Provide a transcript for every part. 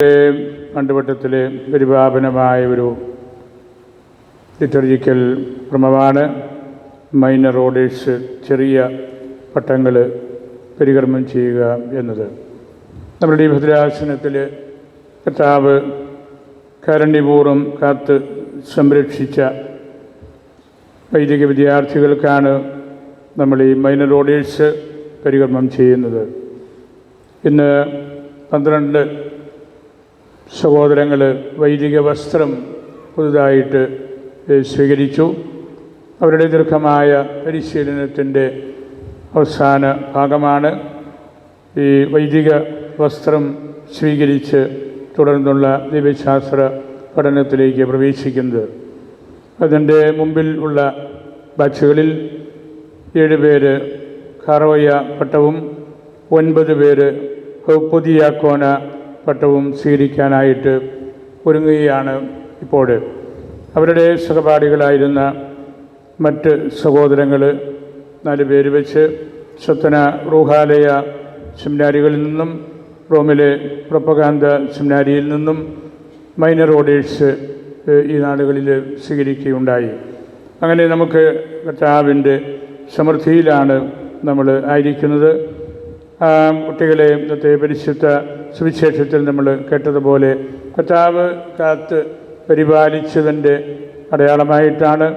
കണ്ടുവട്ടത്തിലെ പരിപാപനമായ ഒരു ലിറ്റർജിക്കൽ ക്രമമാണ്. Minor orders ചെറിയ പട്ടങ്ങൾ പരികർമ്മം ചെയ്യുക എന്നത്. നമ്മുടെ ഈ ഭദ്രാസനത്തിൽ കർത്താവ് കാരുണ്യപൂർവം കാത്ത് സംരക്ഷിച്ച വൈദിക വിദ്യാർത്ഥികൾക്കാണ് നമ്മൾ ഈ മൈനർ ഓർഡേഴ്സ് പരികർമ്മം ചെയ്യുന്നത്. ഇന്ന് പന്ത്രണ്ട് സഹോദരങ്ങൾ വൈദിക വസ്ത്രം പുതുതായിട്ട് സ്വീകരിച്ചു. അവരുടെ ദീർഘമായ പരിശീലനത്തിന്റെ അവസാന ഭാഗമാണ് ഈ വൈദിക വസ്ത്രം സ്വീകരിച്ച് തുടർന്നുള്ള ദൈവശാസ്ത്ര പഠനത്തിലേക്ക് പ്രവേശിക്കുന്നത്. അതിന്റെ മുമ്പിൽ ഉള്ള ബാച്ചുകളിൽ ഏഴുപേര് പേര് ഖാറവയ്യ പട്ടവും ഒൻപത് പേര് പുതിയാക്കോന പട്ടവും സ്വീകരിക്കാനായിട്ട് ഒരുങ്ങുകയാണ് ഇപ്പോൾ. അവരുടെ സഹപാഠികളായിരുന്ന മറ്റ് സഹോദരങ്ങൾ നാല് പേര് വെച്ച് സ്വത്തന റൂഹാലയ സെമിനാരികളിൽ നിന്നും റോമിലെ പ്രൊപ്പകാന്ത സെമിനാരിയിൽ നിന്നും മൈനർ ഓർഡേഴ്സ് ഈ നാടുകളിൽ സ്വീകരിക്കുകയുണ്ടായി. അങ്ങനെ നമുക്ക് കർത്താവിന്റെ സമൃദ്ധിയിലാണ് നമ്മൾ ആയിരിക്കുന്നത്. കുട്ടികളെ ഇന്നത്തെ പരിശുദ്ധ സുവിശേഷത്തിൽ നമ്മൾ കേട്ടതുപോലെ കർത്താവ് കാത്ത് പരിപാലിച്ചതിന്റെ അടയാളമായിട്ടാണ്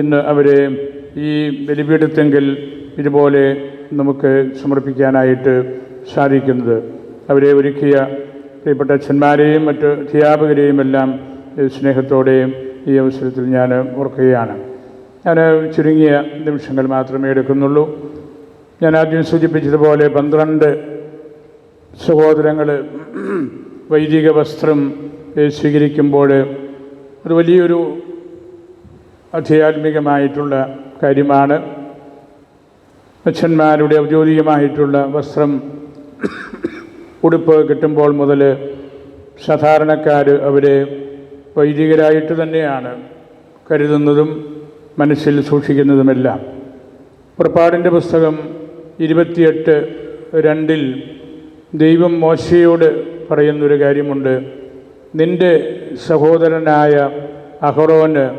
ഇന്ന് അവരെ ഈ ബലിപീഠത്തെങ്കിൽ ഇതുപോലെ നമുക്ക് സമർപ്പിക്കാനായിട്ട് സാധിക്കുന്നത്. അവരെ ഒരുക്കിയ പ്രിയപ്പെട്ട അച്ഛന്മാരെയും മറ്റ് അധ്യാപകരെയും എല്ലാം സ്നേഹത്തോടെയും ഈ അവസരത്തിൽ ഞാൻ ഓർക്കുകയാണ്. ഞാൻ ചുരുങ്ങിയ നിമിഷങ്ങൾ മാത്രമേ എടുക്കുന്നുള്ളൂ. ഞാൻ ആദ്യം സൂചിപ്പിച്ചതുപോലെ പന്ത്രണ്ട് സഹോദരങ്ങൾ വൈദിക വസ്ത്രം സ്വീകരിക്കുമ്പോൾ അത് വലിയൊരു ആധ്യാത്മികമായിട്ടുള്ള കാര്യമാണ്. അച്ഛന്മാരുടെ ഔദ്യോഗികമായിട്ടുള്ള വസ്ത്രം ഉടുപ്പ് കിട്ടുമ്പോൾ മുതൽ സാധാരണക്കാർ അവരെ വൈദികരായിട്ട് തന്നെയാണ് കരുതുന്നതും മനസ്സിൽ സൂക്ഷിക്കുന്നതുമെല്ലാം. പുറപ്പാടിന്റെ പുസ്തകം ഇരുപത്തിയെട്ട് രണ്ടിൽ ദൈവം മോശയോട് പറയുന്നൊരു കാര്യമുണ്ട്. നിന്റെ സഹോദരനായ അഹറോന്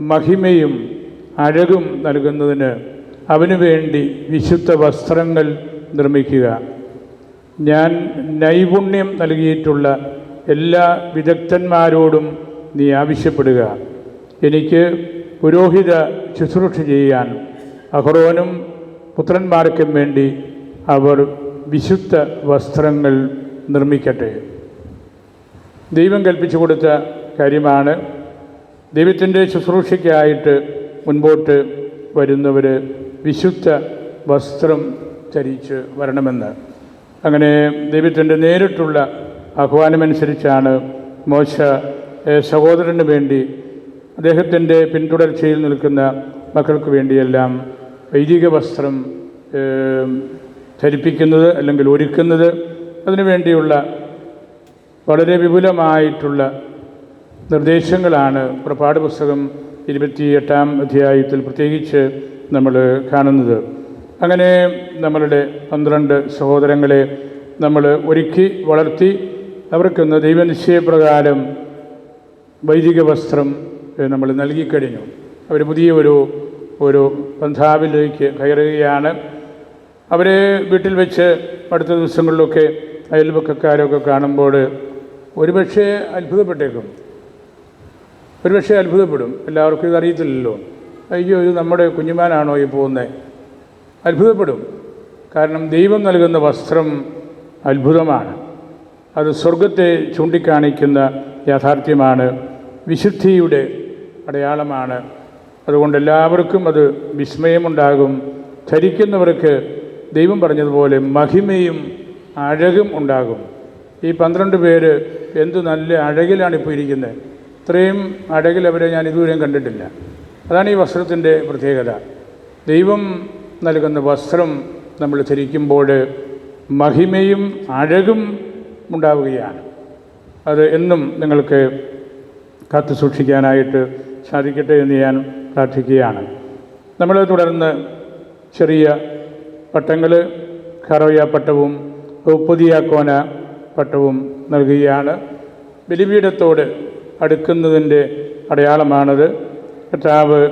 മഹിമയും അഴകും നൽകുന്നതിന് അവനു വേണ്ടി വിശുദ്ധ വസ്ത്രങ്ങൾ നിർമ്മിക്കുക. ഞാൻ നൈപുണ്യം നൽകിയിട്ടുള്ള എല്ലാ വിദഗ്ധന്മാരോടും നീ ആവശ്യപ്പെടുക. എനിക്ക് പുരോഹിത ശുശ്രൂഷ ചെയ്യാൻ അഹ്റോനും പുത്രന്മാർക്കും വേണ്ടി അവർ വിശുദ്ധ വസ്ത്രങ്ങൾ നിർമ്മിക്കട്ടെ. ദൈവം കൽപ്പിച്ചു കൊടുത്ത കാര്യമാണ് ദൈവത്തിന്റെ ശുശ്രൂഷയ്ക്കായിട്ട് മുൻപോട്ട് വരുന്നവർ വിശുദ്ധ വസ്ത്രം ധരിച്ച് വരണമെന്ന്. അങ്ങനെ ദൈവത്തിന്റെ നേരിട്ടുള്ള ആഹ്വാനമനുസരിച്ചാണ് മോശ സഹോദരന് വേണ്ടി അദ്ദേഹത്തിന്റെ പിന്തുടർച്ചയിൽ നിൽക്കുന്ന മക്കൾക്ക് വേണ്ടിയെല്ലാം വൈദിക വസ്ത്രം ധരിപ്പിക്കുന്നത് അല്ലെങ്കിൽ ഒരുക്കുന്നത് അതിനു വേണ്ടിയുള്ള വളരെ വിപുലമായിട്ടുള്ള നിർദ്ദേശങ്ങളാണ് പുറപ്പാട് പുസ്തകം ഇരുപത്തിയെട്ടാം അധ്യായത്തിൽ പ്രത്യേകിച്ച് നമ്മൾ കാണുന്നത്. അങ്ങനെ നമ്മളുടെ പന്ത്രണ്ട് സഹോദരങ്ങളെ നമ്മൾ ഒരുക്കി വളർത്തി അവർക്കൊന്ന് ദൈവനിശ്ചയപ്രകാരം വൈദിക വസ്ത്രം നമ്മൾ നൽകിക്കഴിഞ്ഞു. അവർ പുതിയ ഒരു ഒരു പന്ഥാവിലേക്ക് കയറുകയാണ്. അവരെ വീട്ടിൽ വെച്ച് അടുത്ത ദിവസങ്ങളിലൊക്കെ അയൽപക്കക്കാരൊക്കെ കാണുമ്പോൾ ഒരുപക്ഷെ അത്ഭുതപ്പെട്ടേക്കും. ഒരുപക്ഷെ അത്ഭുതപ്പെടും. എല്ലാവർക്കും ഇതറിയത്തില്ലല്ലോ അയ്യോ ഇത് നമ്മുടെ കുഞ്ഞുമാനാണോ ഈ പോകുന്നത് അത്ഭുതപ്പെടും. കാരണം ദൈവം നൽകുന്ന വസ്ത്രം അത്ഭുതമാണ്. അത് സ്വർഗത്തെ ചൂണ്ടിക്കാണിക്കുന്ന യാഥാർത്ഥ്യമാണ്. വിശുദ്ധിയുടെ അടയാളമാണ്. അതുകൊണ്ട് എല്ലാവർക്കും അത് വിസ്മയമുണ്ടാകും. ധരിക്കുന്നവർക്ക് ദൈവം പറഞ്ഞതുപോലെ മഹിമയും അഴകും ഉണ്ടാകും. ഈ പന്ത്രണ്ട് പേര് എന്ത് നല്ല അഴകിലാണ് ഇപ്പോൾ ഇരിക്കുന്നത്. ഇത്രയും അഴകിൽ അവരെ ഞാൻ ഇതുവരെയും കണ്ടിട്ടില്ല. അതാണ് ഈ വസ്ത്രത്തിന്റെ പ്രത്യേകത. ദൈവം നൽകുന്ന വസ്ത്രം നമ്മൾ ധരിക്കുമ്പോൾ മഹിമയും അഴകും ഉണ്ടാവുകയാണ്. അത് എന്നും നിങ്ങൾക്ക് കാത്തു സൂക്ഷിക്കാനായിട്ട് സാധിക്കട്ടെ എന്ന് ഞാൻ പ്രാർത്ഥിക്കുകയാണ് നമ്മൾ തുടർന്ന് ചെറിയ പട്ടങ്ങൾ ഖറോയ പട്ടവും പുതിയാക്കോന പട്ടവും നൽകുകയാണ്. ബലിപീഠത്തോട് അടുക്കുന്നതിന്റെ അടയാളമാണത്. കർത്താവ്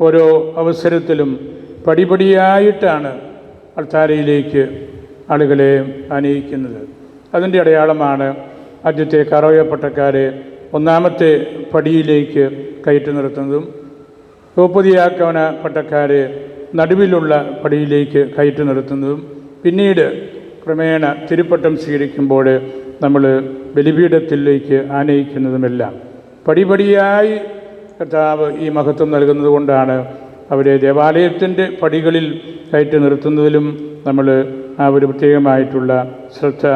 ഓരോ അവസരത്തിലും പടിപടിയായിട്ടാണ് അൾത്താരയിലേക്ക് ആളുകളെ അനയിക്കുന്നത് അതിന്റെ അടയാളമാണ് ആദ്യത്തെ കറോയ പട്ടക്കാരെ ഒന്നാമത്തെ പടിയിലേക്ക് കയറ്റി നിർത്തുന്നതും ഭൂപതിയാക്കവന പട്ടക്കാരെ നടുവിലുള്ള പടിയിലേക്ക് കയറ്റി നിർത്തുന്നതും പിന്നീട് ക്രമേണ തിരുപ്പട്ടം സ്വീകരിക്കുമ്പോൾ നമ്മൾ ബലിപീഠത്തിലേക്ക് ആനയിക്കുന്നതുമെല്ലാം. പടിപടിയായി കർത്താവ് ഈ മഹത്വം നൽകുന്നത് കൊണ്ടാണ് അവരെ ദേവാലയത്തിന്റെ പടികളിൽ കയറ്റി നിർത്തുന്നതിലും നമ്മൾ ആ ഒരു പ്രത്യേകമായിട്ടുള്ള ശ്രദ്ധ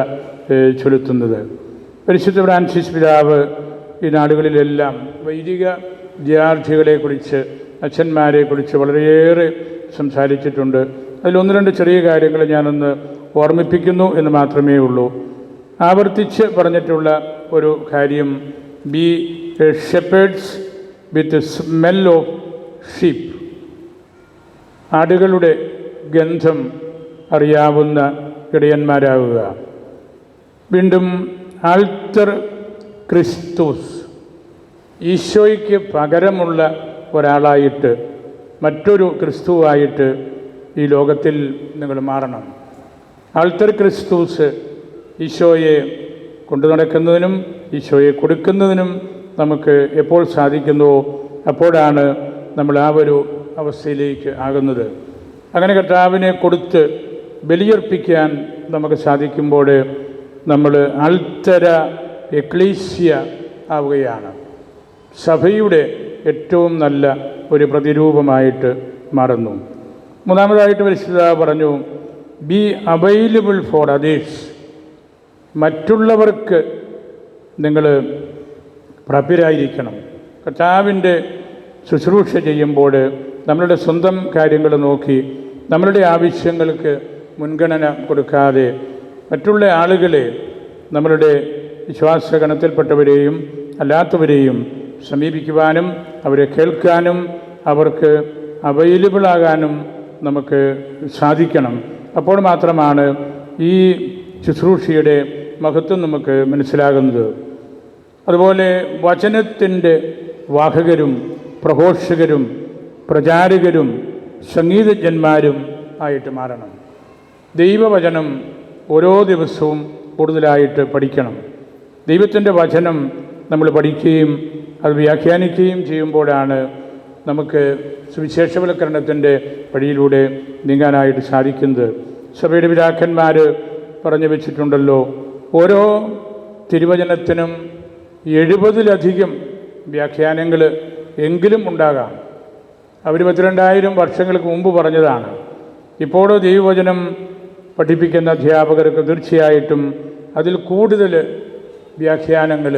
ചെലുത്തുന്നത്. പരിശുദ്ധ ഫ്രാൻസിസ് പിതാവ് ഈ നാടുകളിലെല്ലാം വൈദിക വിദ്യാർത്ഥികളെക്കുറിച്ച് അച്ഛന്മാരെക്കുറിച്ച് വളരെയേറെ സംസാരിച്ചിട്ടുണ്ട്. അതിലൊന്ന് രണ്ട് ചെറിയ കാര്യങ്ങൾ ഞാനൊന്ന് ഓർമ്മിപ്പിക്കുന്നു എന്ന് മാത്രമേ ഉള്ളൂ. ആവർത്തിച്ച് പറഞ്ഞിട്ടുള്ള ഒരു കാര്യം be shepherds with smell of sheep ആടുകളുടെ ഗന്ധം അറിയാവുന്ന ഇടയന്മാരാകുക വീണ്ടും ആൾത്തർ ക്രിസ്തുസ് ഈശോയ്ക്ക് പകരമുള്ള ഒരാളായിട്ട് മറ്റൊരു ക്രിസ്തുവായിട്ട് ഈ ലോകത്തിൽ നിങ്ങൾ മാറണം. ആൾത്തർ ക്രിസ്തുസ് ഈശോയെ കൊണ്ടു നടക്കുന്നതിനും ഈശോയെ കൊടുക്കുന്നതിനും നമുക്ക് എപ്പോൾ സാധിക്കുന്നുവോ അപ്പോഴാണ് നമ്മൾ ആ ഒരു അവസ്ഥയിലേക്ക് ആകുന്നത്. അങ്ങനെ കർത്താവിനെ കൊടുത്ത് ബലിയർപ്പിക്കാൻ നമുക്ക് സാധിക്കുമ്പോൾ നമ്മൾ അൾത്തര എക്ലീസ്യ ആവുകയാണ്. സഭയുടെ ഏറ്റവും നല്ല ഒരു പ്രതിരൂപമായിട്ട് മാറുന്നു. മൂന്നാമതായിട്ട് പരിശുദ്ധ പറഞ്ഞു ബി അവൈലബിൾ ഫോർ അതേഴ്സ് മറ്റുള്ളവർക്ക് നിങ്ങൾ പ്രഭരായിരിക്കണം കർത്താവിന്റെ ശുശ്രൂഷ ചെയ്യുമ്പോൾ നമ്മളുടെ സ്വന്തം കാര്യങ്ങൾ നോക്കി നമ്മളുടെ ആവശ്യങ്ങൾക്ക് മുൻഗണന കൊടുക്കാതെ മറ്റുള്ള ആളുകളെ നമ്മളുടെ വിശ്വാസഗണത്തിൽപ്പെട്ടവരെയും അല്ലാത്തവരെയും സമീപിക്കുവാനും അവരെ കേൾക്കാനും അവർക്ക് അവൈലബിൾ ആകാനും നമുക്ക് സാധിക്കണം. അപ്പോൾ മാത്രമാണ് ഈ ശുശ്രൂഷയുടെ മഹത്വം നമുക്ക് മനസ്സിലാകുന്നത്. അതുപോലെ വചനത്തിന്റെ വാഹകരും പ്രഘോഷകരും പ്രചാരകരും സംഗീതജ്ഞന്മാരും ആയിട്ട് മാറണം. ദൈവവചനം ഓരോ ദിവസവും കൂടുതലായിട്ട് പഠിക്കണം. ദൈവത്തിന്റെ വചനം നമ്മൾ പഠിക്കുകയും അത് വ്യാഖ്യാനിക്കുകയും ചെയ്യുമ്പോഴാണ് നമുക്ക് സുവിശേഷവൽക്കരണത്തിന്റെ വഴിയിലൂടെ നീങ്ങാനായിട്ട് സാധിക്കുന്നത്. സഭയുടെ പിതാക്കന്മാർ പറഞ്ഞു വെച്ചിട്ടുണ്ടല്ലോ ഓരോ തിരുവചനത്തിനും എഴുപതിലധികം വ്യാഖ്യാനങ്ങൾ എങ്കിലും ഉണ്ടാകാം. അവർ പത്തിരണ്ടായിരം വർഷങ്ങൾക്ക് മുമ്പ് പറഞ്ഞതാണ് ഇപ്പോഴോ ദൈവവചനം പഠിപ്പിക്കുന്ന അധ്യാപകർക്ക് തീർച്ചയായിട്ടും അതിൽ കൂടുതൽ വ്യാഖ്യാനങ്ങൾ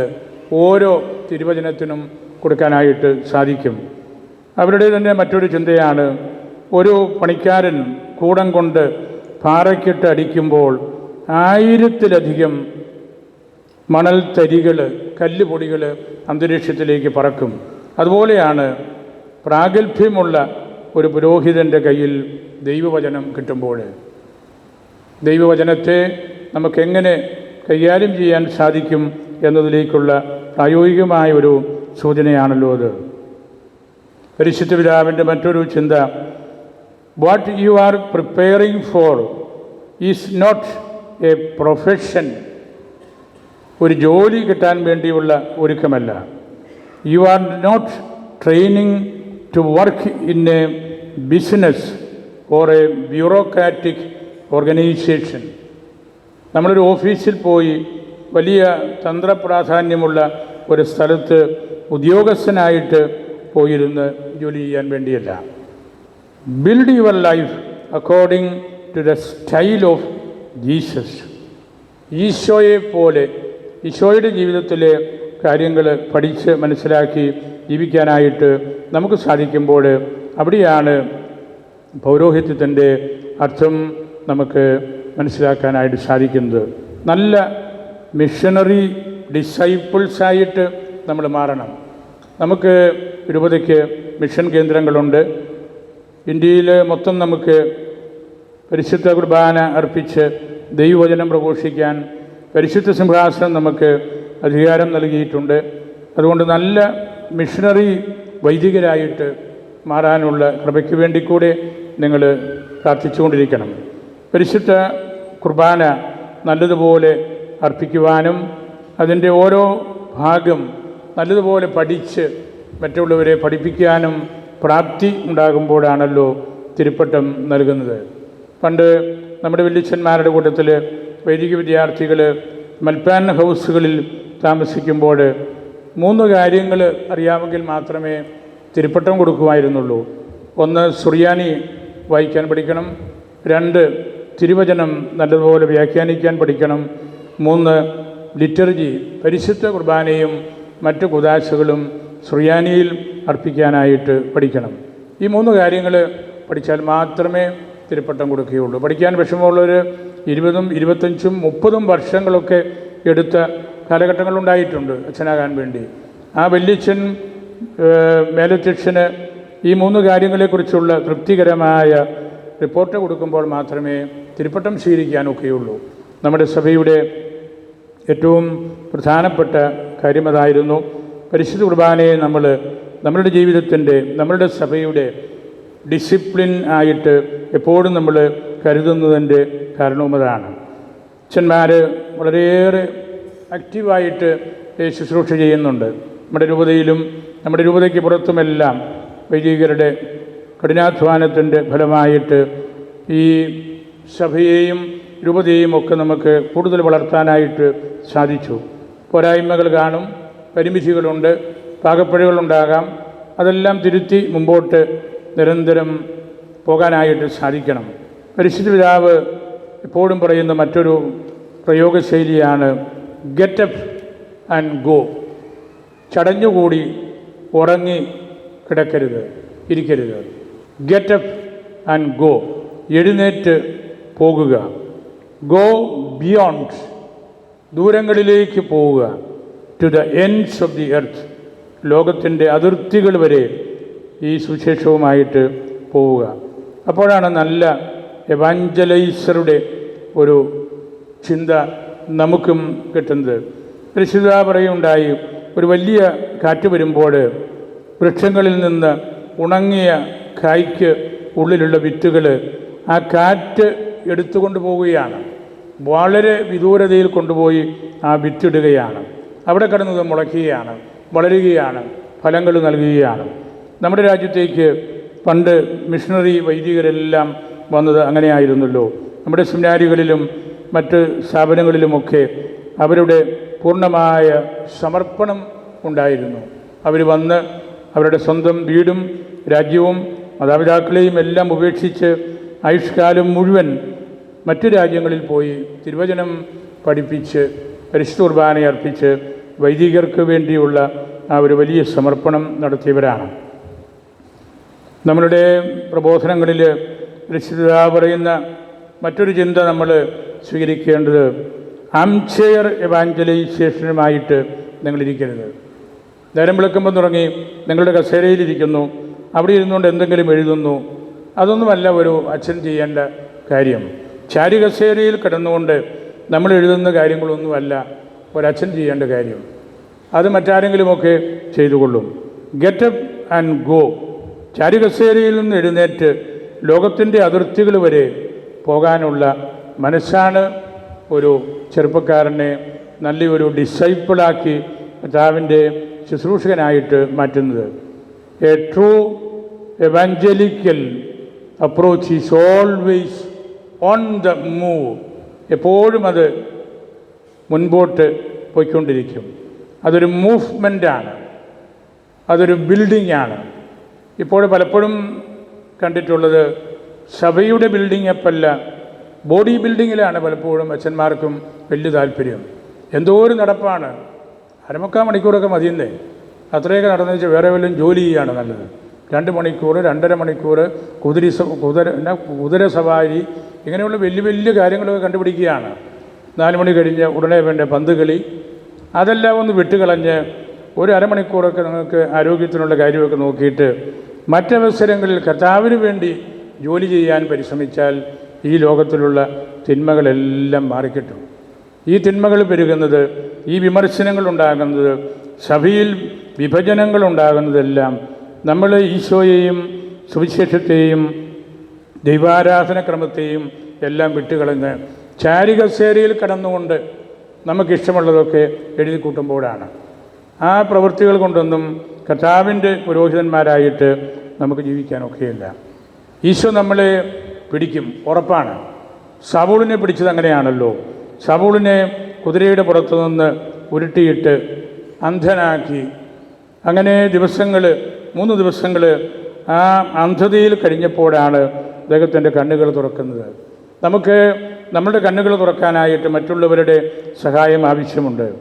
ഓരോ തിരുവചനത്തിനും കൊടുക്കാനായിട്ട് സാധിക്കും. അവരുടെ തന്നെ മറ്റൊരു ചിന്തയാണ് ഒരു പണിക്കാരൻ കൂടം കൊണ്ട് പാറയ്ക്കിട്ട് അടിക്കുമ്പോൾ ആയിരത്തിലധികം മണൽ തരികൾ കല്ലുപൊടികൾ അന്തരീക്ഷത്തിലേക്ക് പറക്കും. അതുപോലെയാണ് പ്രാഗൽഭ്യമുള്ള ഒരു പുരോഹിതന്റെ കയ്യിൽ ദൈവവചനം കിട്ടുമ്പോൾ. ദൈവവചനത്തെ നമുക്കെങ്ങനെ കൈകാര്യം ചെയ്യാൻ സാധിക്കും എന്നതിലേക്കുള്ള പ്രായോഗികമായ ഒരു സൂചനയാണല്ലോ അത്. പരിശുദ്ധ പിതാവിന്റെ മറ്റൊരു ചിന്ത what you are preparing for is not a profession ഒരു ജോലി കിട്ടാൻ വേണ്ടിയുള്ള ഒരുക്കമല്ല. You are not training to work in a business or a bureaucratic organisation നമ്മളൊരു ഓഫീസിൽ പോയി വലിയ തന്ത്രപ്രാധാന്യമുള്ള ഒരു സ്ഥലത്ത് ഉദ്യോഗസ്ഥനായിട്ട് പോയിരുന്ന് ജോലി ചെയ്യാൻ വേണ്ടിയല്ല. Build your life according to the style of Jesus ഈശോയെ പോലെ ഈശോയുടെ ജീവിതത്തിലെ കാര്യങ്ങൾ പഠിച്ച് മനസ്സിലാക്കി ജീവിക്കാനായിട്ട് നമുക്ക് സാധിക്കുമ്പോൾ അവിടെയാണ് പൗരോഹിത്യത്തിന്റെ അർത്ഥം നമുക്ക് മനസ്സിലാക്കാനായിട്ട് സാധിക്കുന്നത്. നല്ല മിഷണറി ഡിസൈപ്പിൾസായിട്ട് നമ്മൾ മാറണം. നമുക്ക് തിരുപതിക്ക് മിഷൻ കേന്ദ്രങ്ങളുണ്ട്. ഇന്ത്യയിൽ മൊത്തം നമുക്ക് പരിശുദ്ധ കുർബാന അർപ്പിച്ച് ദൈവവചനം പ്രഘോഷിക്കാൻ പരിശുദ്ധ സിംഹാസനം നമുക്ക് അധികാരം നൽകിയിട്ടുണ്ട്. അതുകൊണ്ട് നല്ല മിഷണറി വൈദികരായിട്ട് മാറാനുള്ള കൃപയ്ക്ക് വേണ്ടി കൂടെ നിങ്ങൾ പ്രാർത്ഥിച്ചുകൊണ്ടിരിക്കണം. പരിശുദ്ധ കുർബാന നല്ലതുപോലെ അർപ്പിക്കുവാനും അതിന്റെ ഓരോ ഭാഗം നല്ലതുപോലെ പഠിച്ച് മറ്റുള്ളവരെ പഠിപ്പിക്കാനും പ്രാപ്തി ഉണ്ടാകുമ്പോഴാണല്ലോ തിരുപ്പട്ടം നൽകുന്നത്. പണ്ട് നമ്മുടെ വല്യച്ഛന്മാരുടെ കൂട്ടത്തിൽ വൈദിക വിദ്യാർത്ഥികൾ മൽപ്പാൻ ഹൗസുകളിൽ താമസിക്കുമ്പോൾ മൂന്ന് കാര്യങ്ങൾ അറിയാമെങ്കിൽ മാത്രമേ തിരുപ്പട്ടം കൊടുക്കുമായിരുന്നുള്ളൂ. ഒന്ന് സുറിയാനി വായിക്കാൻ പഠിക്കണം. രണ്ട് തിരുവചനം നല്ലതുപോലെ വ്യാഖ്യാനിക്കാൻ പഠിക്കണം. മൂന്ന് ലിറ്റർജി പരിശുദ്ധ കുർബാനയും മറ്റ് കുദാശകളും സുറിയാനിയിൽ അർപ്പിക്കാനായിട്ട് പഠിക്കണം. ഈ മൂന്ന് കാര്യങ്ങൾ പഠിച്ചാൽ മാത്രമേ തിരുപ്പട്ടം കൊടുക്കുകയുള്ളൂ. പഠിക്കാൻ വിഷമമുള്ളവർ ഇരുപതും ഇരുപത്തഞ്ചും മുപ്പതും വർഷങ്ങളൊക്കെ എടുത്ത കാലഘട്ടങ്ങളുണ്ടായിട്ടുണ്ട് അച്ഛനാകാൻ വേണ്ടി. ആ വല്യച്ഛൻ മേലധ്യക്ഷന് ഈ മൂന്ന് കാര്യങ്ങളെക്കുറിച്ചുള്ള തൃപ്തികരമായ റിപ്പോർട്ട് കൊടുക്കുമ്പോൾ മാത്രമേ തിരുപ്പട്ടം സ്വീകരിക്കാനൊക്കെയുള്ളൂ നമ്മുടെ സഭയുടെ ഏറ്റവും പ്രധാനപ്പെട്ട കാര്യമതായിരുന്നു പരിശുദ്ധ കുർബാനയെ നമ്മൾ നമ്മളുടെ ജീവിതത്തിന്റെ നമ്മളുടെ സഭയുടെ ഡിസിപ്ലിൻ ആയിട്ട് എപ്പോഴും നമ്മൾ കരുതുന്നതിന്റെ കാരണവും അതാണ് അച്ഛന്മാർ വളരെയേറെ ആക്റ്റീവായിട്ട് ശുശ്രൂഷ ചെയ്യുന്നുണ്ട്. നമ്മുടെ രൂപതയിലും നമ്മുടെ രൂപതയ്ക്ക് പുറത്തുമെല്ലാം വൈദികരുടെ കഠിനാധ്വാനത്തിന്റെ ഫലമായിട്ട് ഈ സഭയെയും രൂപതയെയും ഒക്കെ നമുക്ക് കൂടുതൽ വളർത്താനായിട്ട് സാധിച്ചു. പോരായ്മകൾ കാണും പരിമിതികളുണ്ട് പാകപ്പഴകളുണ്ടാകാം അതെല്ലാം തിരുത്തി മുമ്പോട്ട് നിരന്തരം പോകാനായിട്ട് സാധിക്കണം. പരിശുദ്ധ പിതാവ് എപ്പോഴും പറയുന്ന മറ്റൊരു പ്രയോഗശൈലിയാണ് ഗെറ്റ് അപ്പ് ആൻഡ് ഗോ ചടഞ്ഞുകൂടി ഉറങ്ങി കിടക്കരുത് ഇരിക്കരുത്. ഗെറ്റ് അപ്പ് ആൻഡ് ഗോ എഴുന്നേറ്റ് പോകുക. ഗോ ബിയോണ്ട് ദൂരങ്ങളിലേക്ക് പോവുക. To the ends of the earth ലോകത്തിന്റെ അതിർത്തികൾ വരെ ഈ സുശേഷവുമായിട്ട് പോവുക. അപ്പോഴാണ് നല്ല എവാഞ്ചലൈസറുടെ ഒരു ചിന്ത നമുക്കും കിട്ടുന്നത്. രക്ഷിത പറയുണ്ടായി ഒരു വലിയ കാറ്റ് വരുമ്പോൾ വൃക്ഷങ്ങളിൽ നിന്ന് ഉണങ്ങിയ കായ്ക്ക് ഉള്ളിലുള്ള വിത്തുകൾ ആ കാറ്റ് എടുത്തുകൊണ്ട് പോവുകയാണ്. വളരെ വിദൂരതയിൽ കൊണ്ടുപോയി ആ വിത്തിടുകയാണ് അവിടെ കിടന്നത് മുളയ്ക്കുകയാണ് വളരുകയാണ് ഫലങ്ങൾ നൽകുകയാണ്. നമ്മുടെ രാജ്യത്തേക്ക് പണ്ട് മിഷണറി വൈദികരെല്ലാം വന്നത് അങ്ങനെയായിരുന്നല്ലോ. നമ്മുടെ സെമിനാരികളിലും മറ്റ് സ്ഥാപനങ്ങളിലുമൊക്കെ അവരുടെ പൂർണമായ സമർപ്പണം ഉണ്ടായിരുന്നു. അവർ വന്ന് അവരുടെ സ്വന്തം വീടും രാജ്യവും മാതാപിതാക്കളെയും എല്ലാം ഉപേക്ഷിച്ച് ആയുഷ്കാലം മുഴുവൻ മറ്റു രാജ്യങ്ങളിൽ പോയി തിരുവചനം പഠിപ്പിച്ച് പരിശുദ്ധ കുർബാന അർപ്പിച്ച് വൈദികർക്ക് വേണ്ടിയുള്ള ആ ഒരു വലിയ സമർപ്പണം നടത്തിയവരാണ്. നമ്മളുടെ പ്രബോധനങ്ങളിൽ രക്ഷിത പറയുന്ന മറ്റൊരു ചിന്ത നമ്മൾ സ്വീകരിക്കേണ്ടത് ആംചെയർ എവാഞ്ചലൈസേഷനുമായിട്ട് നിങ്ങളിരിക്കരുത്. നേരം വിളക്കുമ്പോൾ തുടങ്ങി നിങ്ങളുടെ കസേരയിലിരിക്കുന്നു അവിടെ ഇരുന്നുകൊണ്ട് എന്തെങ്കിലും എഴുതുന്നു അതൊന്നുമല്ല ഒരു അച്ഛൻ ചെയ്യേണ്ട കാര്യം. ചാരി കസേരയിൽ കിടന്നുകൊണ്ട് നമ്മൾ എഴുതുന്ന കാര്യങ്ങളൊന്നുമല്ല ഒരച്ഛൻ ചെയ്യേണ്ട കാര്യം. അത് മറ്റാരെങ്കിലുമൊക്കെ ചെയ്തുകൊള്ളും. ഗെറ്റ് അപ്പ് ആൻഡ് ഗോ ചാരുകസേരയിൽ നിന്ന് എഴുന്നേറ്റ് ലോകത്തിന്റെ അതിർത്തികൾ വരെ പോകാനുള്ള മനസ്സാണ് ഒരു ചെറുപ്പക്കാരനെ നല്ലൊരു ഡിസൈപ്പിളാക്കി കർത്താവിന്റെ ശുശ്രൂഷകനായിട്ട് മാറ്റുന്നത്. A true evangelical approach is always on the move എപ്പോഴും അത് മുൻപോട്ട് പോയിക്കൊണ്ടിരിക്കും. അതൊരു മൂവ്മെന്റാണ് അതൊരു ബിൽഡിംഗ് ആണ്. ഇപ്പോൾ പലപ്പോഴും കണ്ടിട്ടുള്ളത് സഭയുടെ ബിൽഡിംഗ് അപ്പല്ല ബോഡി ബിൽഡിങ്ങിലാണ് പലപ്പോഴും അച്ഛന്മാർക്കും വലിയ താല്പര്യം. എന്തോ ഒരു നടപ്പാണ്. അരമുക്കാൽ മണിക്കൂറൊക്കെ മതിയെന്നേ. അത്രയൊക്കെ നടന്നു വെച്ചാൽ വേറെ വല്ലതും ജോലി ചെയ്യുകയാണ് നല്ലത്. രണ്ട് മണിക്കൂർ രണ്ടര മണിക്കൂർ കുതിരി കുതിര കുതിര സവാരി ഇങ്ങനെയുള്ള വലിയ വലിയ കാര്യങ്ങളൊക്കെ കണ്ടുപിടിക്കുകയാണ്. നാല് മണി കഴിഞ്ഞ് ഉടനെ വേണ്ട പന്ത് കളി. അതെല്ലാം ഒന്ന് വിട്ടുകളഞ്ഞ് ഒരു അരമണിക്കൂറൊക്കെ നിങ്ങൾക്ക് ആരോഗ്യത്തിനുള്ള കാര്യമൊക്കെ നോക്കിയിട്ട് മറ്റവസരങ്ങളിൽ കർത്താവിന് വേണ്ടി ജോലി ചെയ്യാൻ പരിശ്രമിച്ചാൽ ഈ ലോകത്തിലുള്ള തിന്മകളെല്ലാം മാറിക്കിട്ടും. ഈ തിന്മകൾ പെരുകുന്നത് ഈ വിമർശനങ്ങൾ ഉണ്ടാകുന്നത് സഭയിൽ വിഭജനങ്ങളുണ്ടാകുന്നതെല്ലാം നമ്മൾ ഈശോയെയും സുവിശേഷത്തെയും ദൈവാരാധന ക്രമത്തെയും എല്ലാം വിട്ടുകളഞ്ഞ് ചാരികസേരയിൽ കടന്നുകൊണ്ട് നമുക്കിഷ്ടമുള്ളതൊക്കെ എഴുതി കൂട്ടുമ്പോഴാണ് ആ പ്രവൃത്തികൾ കൊണ്ടൊന്നും കർത്താവിന്റെ പുരോഹിതന്മാരായിട്ട് നമുക്ക് ജീവിക്കാനൊക്കെയില്ല. ഈശോ നമ്മളെ പിടിക്കും ഉറപ്പാണ്. സബൂളിനെ പിടിച്ചത് അങ്ങനെയാണല്ലോ. സബൂളിനെ കുതിരയുടെ പുറത്തു നിന്ന് ഉരുട്ടിയിട്ട് അന്ധനാക്കി. അങ്ങനെ ദിവസങ്ങൾ മൂന്ന് ദിവസങ്ങൾ ആ അന്ധതയിൽ കഴിഞ്ഞപ്പോഴാണ് അദ്ദേഹത്തിന്റെ കണ്ണുകൾ തുറക്കുന്നത്. നമുക്ക് നമ്മുടെ കണ്ണുകൾ തുറക്കാനായിട്ട് മറ്റുള്ളവരുടെ സഹായം ആവശ്യമുണ്ട്.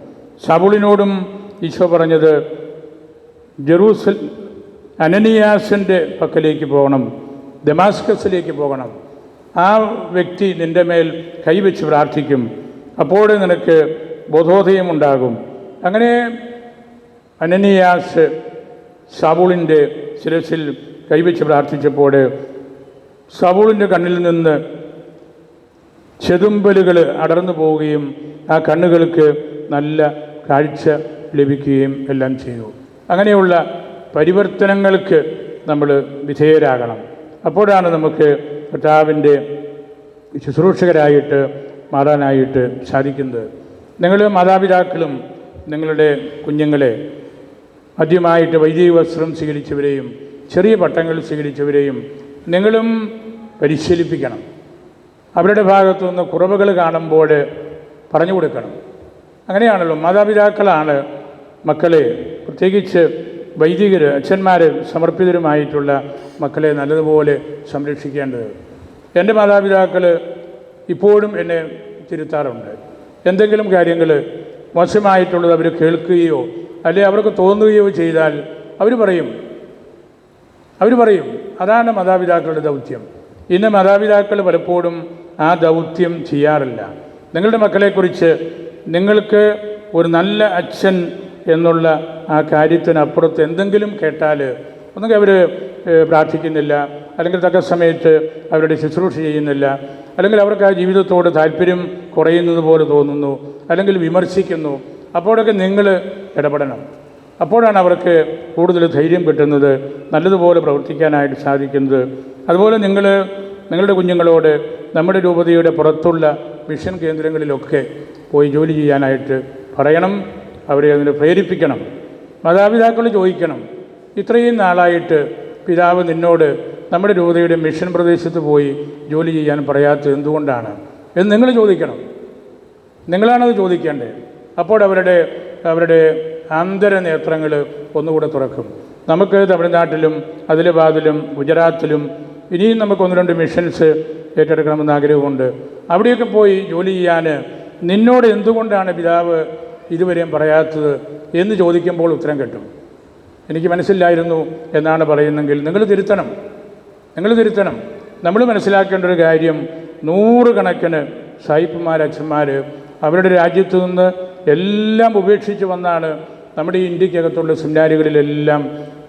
സബുളിനോടും ഈശോ പറഞ്ഞത് ജെറൂസൽ അനനിയാസിന്റെ പക്കലേക്ക് പോകണം ദമാസ്കസിലേക്ക് പോകണം. ആ വ്യക്തി നിന്റെ മേൽ കൈവച്ച് പ്രാർത്ഥിക്കും. അപ്പോൾ നിനക്ക് ബോധോദയമുണ്ടാകും. അങ്ങനെ അനനിയാസ് സാബുളിന്റെ ശിരസിൽ കൈവച്ച് പ്രാർത്ഥിച്ചപ്പോൾ സബൂളിന്റെ കണ്ണിൽ നിന്ന് ചെതുമ്പലുകൾ അടർന്നു പോവുകയും ആ കണ്ണുകൾക്ക് നല്ല കാഴ്ച ലഭിക്കുകയും എല്ലാം ചെയ്തു. അങ്ങനെയുള്ള പരിവർത്തനങ്ങൾക്ക് നമ്മൾ വിധേയരാകണം. അപ്പോഴാണ് നമുക്ക് കർത്താവിന്റെ ശുശ്രൂഷകരായിട്ട് മാറാനായിട്ട് സാധിക്കുന്നത്. നിങ്ങൾ മാതാപിതാക്കളും നിങ്ങളുടെ കുഞ്ഞുങ്ങളെ ആദ്യമായിട്ട് വൈദിക വസ്ത്രം സ്വീകരിച്ചവരെയും ചെറിയ പട്ടങ്ങൾ സ്വീകരിച്ചവരെയും നിങ്ങളും പരിശീലിപ്പിക്കണം. അവരുടെ ഭാഗത്തു നിന്ന് കുറവുകൾ കാണുമ്പോൾ പറഞ്ഞു കൊടുക്കണം. അങ്ങനെയാണല്ലോ മാതാപിതാക്കളാണ് മക്കളെ പ്രത്യേകിച്ച് വൈദികർ അച്ഛന്മാർ സമർപ്പിതരുമായിട്ടുള്ള മക്കളെ നല്ലതുപോലെ സംരക്ഷിക്കേണ്ടത്. എന്റെ മാതാപിതാക്കൾ ഇപ്പോഴും എന്നെ തിരുത്താറുണ്ട്. എന്തെങ്കിലും കാര്യങ്ങൾ മോശമായിട്ടുള്ളത് അവർ കേൾക്കുകയോ അല്ലെ അവർക്ക് തോന്നുകയോ ചെയ്താൽ അവർ പറയും. അവർ പറയും. അതാണ് മാതാപിതാക്കളുടെ ദൗത്യം. ഇന്ന് മാതാപിതാക്കൾ പലപ്പോഴും ആ ദൗത്യം ചെയ്യാറില്ല. നിങ്ങളുടെ മക്കളെക്കുറിച്ച് നിങ്ങൾക്ക് ഒരു നല്ല അച്ഛൻ എന്നുള്ള ആ കാര്യത്തിനപ്പുറത്ത് എന്തെങ്കിലും കേട്ടാൽ ഒന്നുകിൽ അവർ പ്രാർത്ഥിക്കുന്നില്ല അല്ലെങ്കിൽ തക്ക സമയത്ത് അവരുടെ ശുശ്രൂഷ ചെയ്യുന്നില്ല അല്ലെങ്കിൽ അവർക്ക് ആ ജീവിതത്തോട് താല്പര്യം കുറയുന്നത് പോലെ തോന്നുന്നു അല്ലെങ്കിൽ വിമർശിക്കുന്നു. അപ്പോഴൊക്കെ നിങ്ങൾ ഇടപെടണം. അപ്പോഴാണ് അവർക്ക് കൂടുതൽ ധൈര്യം കിട്ടുന്നത് നല്ലതുപോലെ പ്രവർത്തിക്കാനായിട്ട് സാധിക്കുന്നത്. അതുപോലെ നിങ്ങൾ നിങ്ങളുടെ കുഞ്ഞുങ്ങളോട് നമ്മുടെ രൂപതയുടെ പുറത്തുള്ള മിഷൻ കേന്ദ്രങ്ങളിലൊക്കെ പോയി ജോലി ചെയ്യാനായിട്ട് പറയണം അവരെ അതിന് പ്രേരിപ്പിക്കണം മാതാപിതാക്കൾ ചോദിക്കണം. ഇത്രയും നാളായിട്ട് പിതാവ് നിന്നോട് നമ്മുടെ രൂപതയുടെ മിഷൻ പ്രദേശത്ത് പോയി ജോലി ചെയ്യാൻ പറയാത്തത് എന്തുകൊണ്ടാണ് എന്ന് നിങ്ങൾ ചോദിക്കണം. നിങ്ങളാണത് ചോദിക്കേണ്ടത്. അപ്പോൾ അവരുടെ അവരുടെ അന്തരനേത്രങ്ങൾ ഒന്നുകൂടെ തുറക്കും. നമുക്ക് തമിഴ്നാട്ടിലും അതിലബാദിലും ഗുജറാത്തിലും ഇനിയും നമുക്ക് ഒന്ന് രണ്ട് മിഷൻസ് ഏറ്റെടുക്കണമെന്ന് ആഗ്രഹമുണ്ട്. അവിടെയൊക്കെ പോയി ജോലി ചെയ്യാൻ നിന്നോട് എന്തുകൊണ്ടാണ് പിതാവ് ഇതുവരെയും പറയാത്തത് എന്ന് ചോദിക്കുമ്പോൾ ഉത്തരം കിട്ടും. എനിക്ക് മനസ്സിലായിരുന്നു എന്നാണ് പറയുന്നെങ്കിൽ നിങ്ങൾ തിരുത്തണം. നിങ്ങൾ തിരുത്തണം. നമ്മൾ മനസ്സിലാക്കേണ്ട ഒരു കാര്യം നൂറുകണക്കിന് സായിപ്പുമാർ അച്ഛന്മാർ അവരുടെ രാജ്യത്തു നിന്ന് എല്ലാം ഉപേക്ഷിച്ച് വന്നാണ് നമ്മുടെ ഇന്ത്യക്കകത്തുള്ള സെമിനാരുകളിലെല്ലാം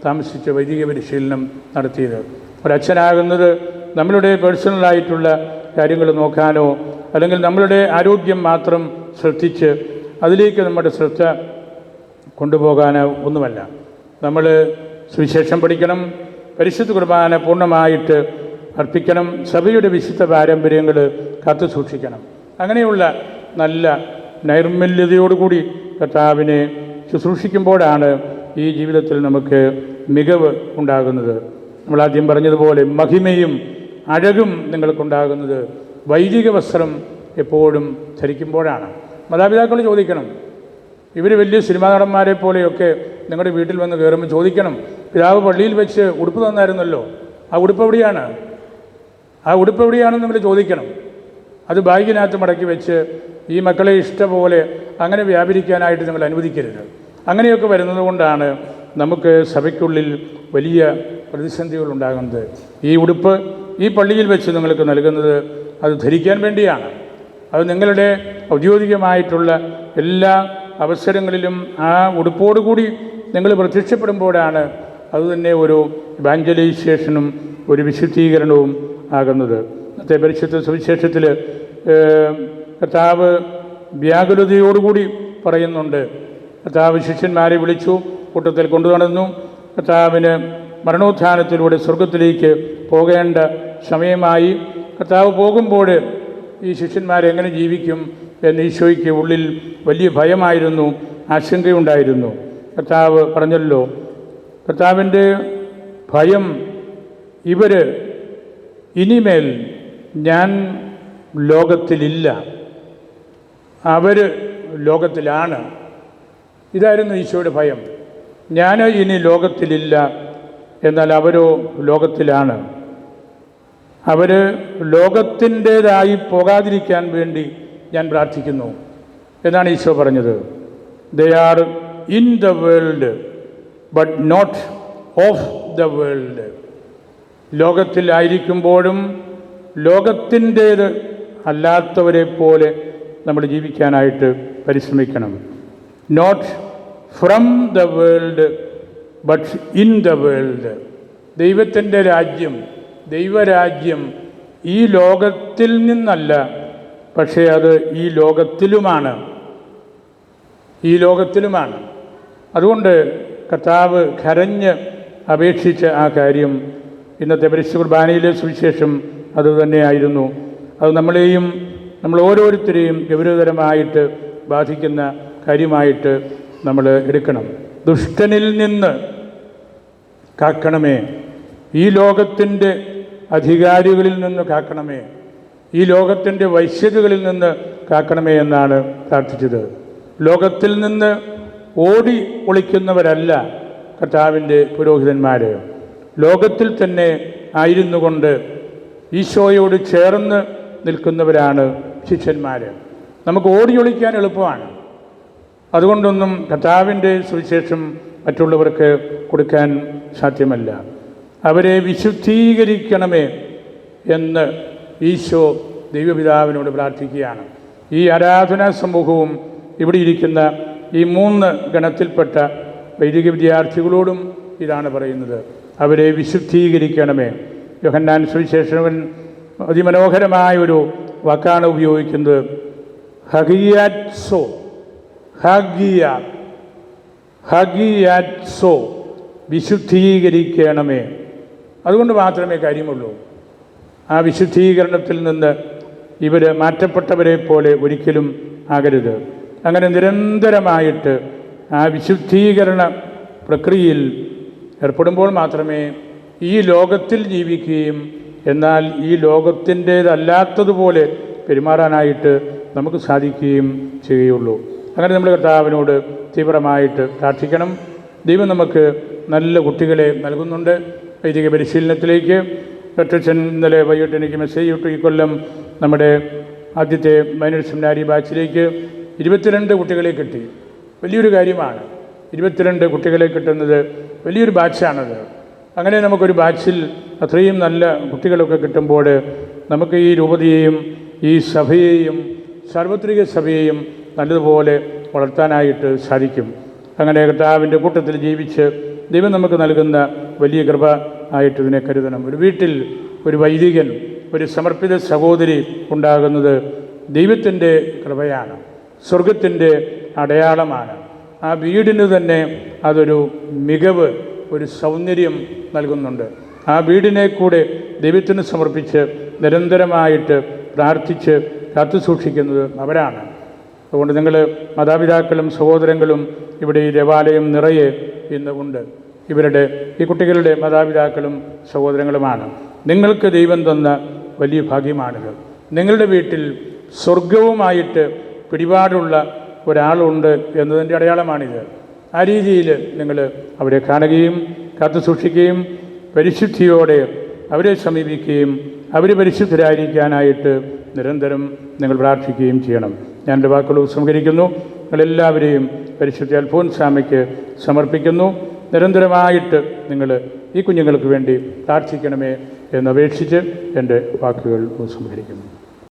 താമസിച്ച് വൈദിക പരിശീലനം നടത്തിയത്. ഒരച്ഛനാകുന്നത് നമ്മളുടെ പേഴ്സണലായിട്ടുള്ള കാര്യങ്ങൾ നോക്കാനോ അല്ലെങ്കിൽ നമ്മളുടെ ആരോഗ്യം മാത്രം ശ്രദ്ധിച്ച് അതിലേക്ക് നമ്മുടെ ശ്രദ്ധ കൊണ്ടുപോകാനോ ഒന്നുമല്ല. നമ്മൾ സുവിശേഷം പഠിക്കണം പരിശുദ്ധ കുർബാന പൂർണമായിട്ട് അർപ്പിക്കണം സഭയുടെ വിശുദ്ധ പാരമ്പര്യങ്ങൾ കാത്തു സൂക്ഷിക്കണം. അങ്ങനെയുള്ള നല്ല നൈർമല്യതയോടുകൂടി കർത്താവിനെ ശുശ്രൂഷിക്കുമ്പോഴാണ് ഈ ജീവിതത്തിൽ നമുക്ക് മികവ് ഉണ്ടാകുന്നത്. നമ്മൾ ആദ്യം പറഞ്ഞതുപോലെ മഹിമയും അഴകും നിങ്ങൾക്കുണ്ടാകുന്നത്. വൈദിക വസ്ത്രം എപ്പോഴും ധരിക്കുമ്പോഴാണ്. മാതാപിതാക്കൾ ചോദിക്കണം. ഇവർ വലിയ സിനിമാ നടന്മാരെ പോലെയൊക്കെ നിങ്ങളുടെ വീട്ടിൽ വന്ന് കയറുമ്പോൾ ചോദിക്കണം. പിതാവ് പള്ളിയിൽ വെച്ച് ഉടുപ്പ് തന്നായിരുന്നല്ലോ. ആ ഉടുപ്പ് എവിടെയാണ്? ആ ഉടുപ്പ് എവിടെയാണെന്ന് നിങ്ങൾ ചോദിക്കണം. അത് ബാഗിനകത്ത് മടക്കി വെച്ച് ഈ മക്കളെ ഇഷ്ടപോലെ അങ്ങനെ വ്യാപരിക്കാനായിട്ട് നിങ്ങൾ അനുവദിക്കരുത്. അങ്ങനെയൊക്കെ വരുന്നത് കൊണ്ടാണ് നമുക്ക് സഭയ്ക്കുള്ളിൽ വലിയ പ്രതിസന്ധികൾ ഉണ്ടാകുന്നത്. ഈ ഉടുപ്പ് ഈ പള്ളിയിൽ വെച്ച് നിങ്ങൾക്ക് നൽകുന്നത് അത് ധരിക്കാൻ വേണ്ടിയാണ്. അത് നിങ്ങളുടെ ഔദ്യോഗികമായിട്ടുള്ള എല്ലാ അവസരങ്ങളിലും ആ ഉടുപ്പോടുകൂടി നിങ്ങൾ പ്രത്യക്ഷപ്പെടുമ്പോഴാണ് അതുതന്നെ ഒരു ഇവാഞ്ചലൈസേഷനും ഒരു വിശുദ്ധീകരണവും ആകുന്നത്. ഇന്നത്തെ പരിശുദ്ധ സുവിശേഷത്തിൽ കർത്താവ് വ്യാകുലതയോടുകൂടി പറയുന്നുണ്ട്. കർത്താവ് ശിഷ്യന്മാരെ വിളിച്ചു കൂട്ടത്തിൽ കൊണ്ടു നടന്നു കർത്താവിന് മരണോത്ഥാനത്തിലൂടെ സ്വർഗത്തിലേക്ക് പോകേണ്ട സമയമായി. കർത്താവ് പോകുമ്പോൾ ഈ ശിഷ്യന്മാരെങ്ങനെ ജീവിക്കും എന്ന് ഈശോയ്ക്ക് ഉള്ളിൽ വലിയ ഭയമായിരുന്നു ആശങ്കയുണ്ടായിരുന്നു. കർത്താവ് പറഞ്ഞല്ലോ കർത്താവിന്റെ ഭയം ഇവർ ഇനിമേൽ ഞാൻ ലോകത്തിലില്ല. അവർ ലോകത്തിലാണ്. ഇതായിരുന്നു ഈശോയുടെ ഭയം. ഞാൻ ഇനി ലോകത്തിലില്ല എന്നാൽ അവരോ ലോകത്തിലാണ്. അവർ ലോകത്തിന്റേതായി പോകാതിരിക്കാൻ വേണ്ടി ഞാൻ പ്രാർത്ഥിക്കുന്നു എന്നാണ് ഈശോ പറഞ്ഞത്. They are in the world but not of the world ലോകത്തിലായിരിക്കുമ്പോഴും ലോകത്തിന്റേത് അല്ലാത്തവരെ പോലെ നമ്മൾ ജീവിക്കാനായിട്ട് പരിശ്രമിക്കണം. Not from the world but in the world ദൈവത്തിന്റെ രാജ്യം ദൈവരാജ്യം ഈ ലോകത്തിൽ നിന്നല്ല പക്ഷേ അത് ഈ ലോകത്തിലുമാണ്. ഈ ലോകത്തിലുമാണ്. അതുകൊണ്ട് കർത്താവ് കരഞ്ഞ് അപേക്ഷിച്ച ആ കാര്യം ഇന്നത്തെ പരിശുദ്ധ കുർബാനയിലെ സുവിശേഷം അതുതന്നെയായിരുന്നു അത് നമ്മളെയും നമ്മൾ ഓരോരുത്തരെയും ഗൗരവതരമായിട്ട് ബാധിക്കുന്ന കാര്യമായിട്ട് നമ്മൾ എടുക്കണം. ദുഷ്ടനിൽ നിന്ന് കാക്കണമേ. ഈ ലോകത്തിന്റെ അധികാരികളിൽ നിന്ന് കാക്കണമേ. ഈ ലോകത്തിന്റെ വൈശ്യതകളിൽ നിന്ന് കാക്കണമേ എന്നാണ് പ്രാർത്ഥിച്ചത്. ലോകത്തിൽ നിന്ന് ഓടി ഒളിക്കുന്നവരല്ല കർത്താവിന്റെ പുരോഹിതന്മാർ ലോകത്തിൽ തന്നെ ആയിരുന്നു കൊണ്ട് ഈശോയോട് ചേർന്ന് നിൽക്കുന്നവരാണ് ശിഷ്യന്മാർ നമുക്ക് ഓടിയൊളിക്കാൻ എളുപ്പമാണ്. അതുകൊണ്ടൊന്നും കർത്താവിന്റെ സുവിശേഷം മറ്റുള്ളവർക്ക് കൊടുക്കാൻ സാധ്യമല്ല. അവരെ വിശുദ്ധീകരിക്കണമേ എന്ന് ഈശോ ദൈവപിതാവിനോട് പ്രാർത്ഥിക്കുകയാണ്. ഈ ആരാധനാ സമൂഹവും ഇവിടെ ഇരിക്കുന്ന ഈ മൂന്ന് ഗണത്തിൽപ്പെട്ട വൈദിക വിദ്യാർത്ഥികളോടും ഇതാണ് പറയുന്നത്. അവരെ വിശുദ്ധീകരിക്കണമേ. യോഹന്നാൻ സുവിശേഷവൻ അതിമനോഹരമായ ഒരു വാക്കാണ് ഉപയോഗിക്കുന്നത്. ഹഗിയാറ്റ്സോ ഹഗിയ ഹഗിയാറ്റ്സോ വിശുദ്ധീകരിക്കണമേ. അതുകൊണ്ട് മാത്രമേ കാര്യമുള്ളൂ. ആ വിശുദ്ധീകരണത്തിൽ നിന്ന് ഇവർ മാറ്റപ്പെട്ടവരെ പോലെ ഒരിക്കലും ആകരുത്. അങ്ങനെ നിരന്തരമായിട്ട് ആ വിശുദ്ധീകരണ പ്രക്രിയയിൽ ഏർപ്പെടുമ്പോൾ മാത്രമേ ഈ ലോകത്തിൽ ജീവിക്കുകയും എന്നാൽ ഈ ലോകത്തിന്റേതല്ലാത്തതുപോലെ പെരുമാറാനായിട്ട് നമുക്ക് സാധിക്കുകയും ചെയ്യുകയുള്ളൂ. അങ്ങനെ നമ്മൾ കർത്താവിനോട് തീവ്രമായിട്ട് പ്രാർത്ഥിക്കണം. ദൈവം നമുക്ക് നല്ല കുട്ടികളെ നൽകുന്നുണ്ട്. വൈദിക പരിശീലനത്തിലേക്ക് ഡോക്ടർ ഇന്നലെ വൈകിട്ട് എനിക്ക് മെസ്സേജ് ഇട്ടു. ഈ കൊല്ലം നമ്മുടെ ആദ്യത്തെ മൈനർ സെമിനാരി ബാച്ചിലേക്ക് ഇരുപത്തിരണ്ട് കുട്ടികളെ കിട്ടി. വലിയൊരു കാര്യമാണ്. ഇരുപത്തിരണ്ട് കുട്ടികളെ കിട്ടുന്നത് വലിയൊരു ബാച്ചാണത്. അങ്ങനെ നമുക്കൊരു ബാച്ചിൽ അത്രയും നല്ല കുട്ടികളൊക്കെ കിട്ടുമ്പോൾ നമുക്ക് ഈ രൂപതയെയും ഈ സഭയെയും സാർവത്രിക സഭയെയും നല്ലതുപോലെ വളർത്താനായിട്ട് സാധിക്കും. അങ്ങനെ കർത്താവിന്റെ കൂട്ടത്തിൽ ജീവിച്ച് ദൈവം നമുക്ക് നൽകുന്ന വലിയ കൃപ ആയിട്ട് ഇതിനെ കരുതണം. ഒരു വീട്ടിൽ ഒരു വൈദികൻ ഒരു സമർപ്പിത സഹോദരി ഉണ്ടാകുന്നത് ദൈവത്തിന്റെ കൃപയാണ് സ്വർഗത്തിന്റെ അടയാളമാണ്. ആ വീടിന് തന്നെ അതൊരു മികവ് ഒരു സൗന്ദര്യം നൽകുന്നുണ്ട്. ആ വീടിനെ കൂടെ ദൈവത്തിന് സമർപ്പിച്ച് നിരന്തരമായിട്ട് പ്രാർത്ഥിച്ച് കാത്തു സൂക്ഷിക്കുന്നത് അവരാണ്. അതുകൊണ്ട് നിങ്ങൾ മാതാപിതാക്കളും സഹോദരങ്ങളും ഇവിടെ ഈ ദേവാലയം നിറയെ ഇന്ന് ഉണ്ട്. ഇവരുടെ ഈ കുട്ടികളുടെ മാതാപിതാക്കളും സഹോദരങ്ങളുമാണ്. നിങ്ങൾക്ക് ദൈവം തന്ന വലിയ ഭാഗ്യമാണിത്. നിങ്ങളുടെ വീട്ടിൽ സ്വർഗവുമായിട്ട് പിടിപാടുള്ള ഒരാളുണ്ട് എന്നതിന്റെ അടയാളമാണിത്. ആ രീതിയിൽ നിങ്ങൾ അവരെ കാണുകയും കാത്തു സൂക്ഷിക്കുകയും പരിശുദ്ധിയോടെ അവരെ സമീപിക്കുകയും അവർ പരിശുദ്ധരായിരിക്കാനായിട്ട് നിരന്തരം നിങ്ങൾ പ്രാർത്ഥിക്കുകയും ചെയ്യണം. ഞാൻ എന്റെ വാക്കുകൾ സംഹരിക്കുന്നു നിങ്ങളെല്ലാവരെയും പരിശുദ്ധ അൽഫോൻസാമയ്ക്ക് സമർപ്പിക്കുന്നു. നിരന്തരമായിട്ട് നിങ്ങൾ ഈ കുഞ്ഞുങ്ങൾക്ക് വേണ്ടി പ്രാർത്ഥിക്കണമേ എന്നപേക്ഷിച്ച് എന്റെ വാക്കുകൾ ഉപസംഹരിക്കുന്നു